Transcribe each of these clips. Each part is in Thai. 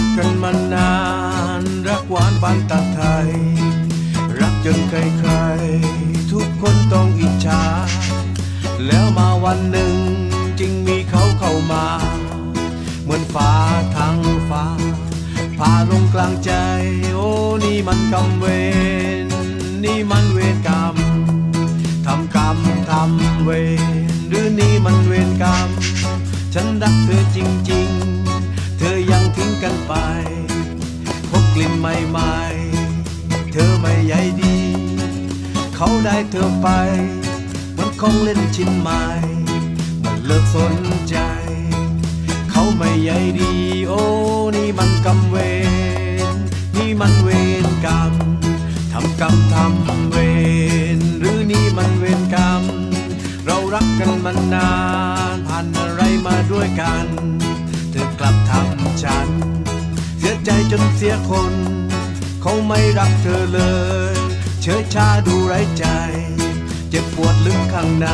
กกันมานาน รักหวานปานตาไทย รักจนใครๆ ทุกคนต้องอิจฉา แล้วมาวันหนึ่งจึงมีเขาเข้ามา เหมือนฟ้าทั้งฟ้าพาลงกลางใจ โอ้นี่มันกรรมเวรนี่มันเวรกรรมทำกรรมทำเวรหรือนี่มันเวรกรรมฉันรักเธอจริง ๆ เขาได้เธอไป มันของเล่นชิ้นใหม่ มันเลิกสนใจ เขาไม่ใยดี โอ้นี่มันกรรมเวรนี่มันเวรกรรมทำกรรมทำเวรหรือนี่มันเวรกรรม เรารักกันมานานผ่านอะไรมาด้วยกัน เธอกลับทำฉัน เสียใจจนเสียคน เขาไม่รักเธอเลย เฉยชาดูไร้ใจ เจ็บปวดลึกข้างใน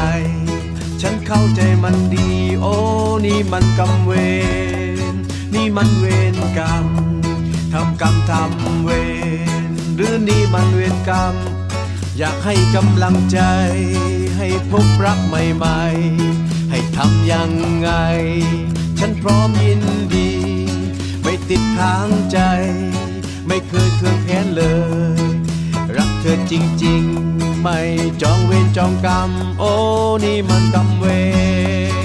ฉันเข้าใจมันดี โอ้ นี่มันกรรมเวรนี่มันเวรกรรมทำกรรมทำเวรหรือนี่มันเวรกรรม อยากให้กำลังใจ ให้พบรักใหม่ๆ ให้ทำยังไง ฉันพร้อมยินดี ไม่ติดค้างใจ ไม่เคยเคืองแค้นเลย จริง ๆ ไม่จองเวรจองกรรม โอ้นี่มันกรรมเว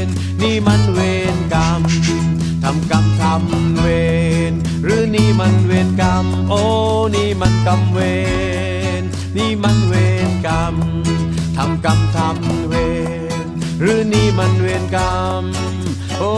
รนี่มันเวรกรรมทำกรรมทำเวรหรือนี่มันเวรกรรม โอ้นี่มันกรรมเวรนี่มันเวรกรรมทำกรรมทำเวรหรือนี่มันเวรกรรม โอ้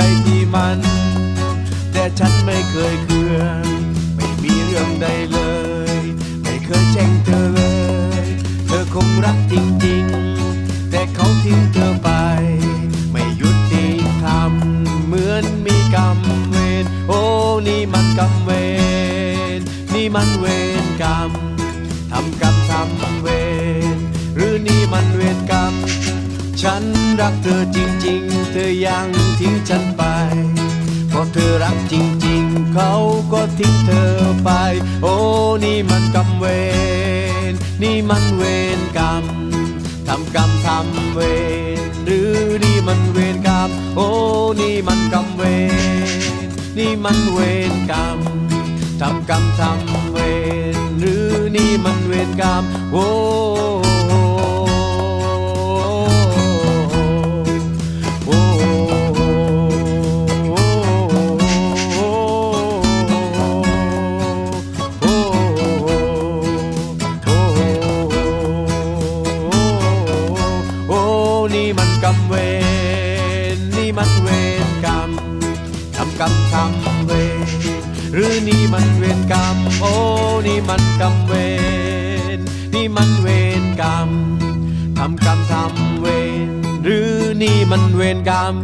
ครที่มัน แต่ฉันไม่เคยเคืองไม่มีเรื่องใดเลย ไม่เคยแช่งเธอเลย เธอคงรักจริงๆ แต่เขาทิ้งเธอไป ไม่ยุติธรรมเหมือนมีกรรมเวรโอ้นี่มันกรรมเวรนี่มันเวร ฉันรักเธอจริงๆ เธอยังทิ้งฉันไปเพราะเธอรักจริงๆ เขาก็ทิ้งเธอไป โอ้นี่มันกรรมเวรนี่มันเวรกรรมทำกรรมทำเวรหรือนี่มันเวรกรรม โอ้นี่มันกรรมเวรนี่มันเวรกรรมทำกรรมทำเวรหรือนี่มันเวรกรรมโอ้โอ้ กรรมทำเวรหรือนี่มันเวรกรรม โอ้นี่มันกรรมเวรนี่มันเวรกรรมทำกรรมทำเวรหรือนี่มันเวรกรรม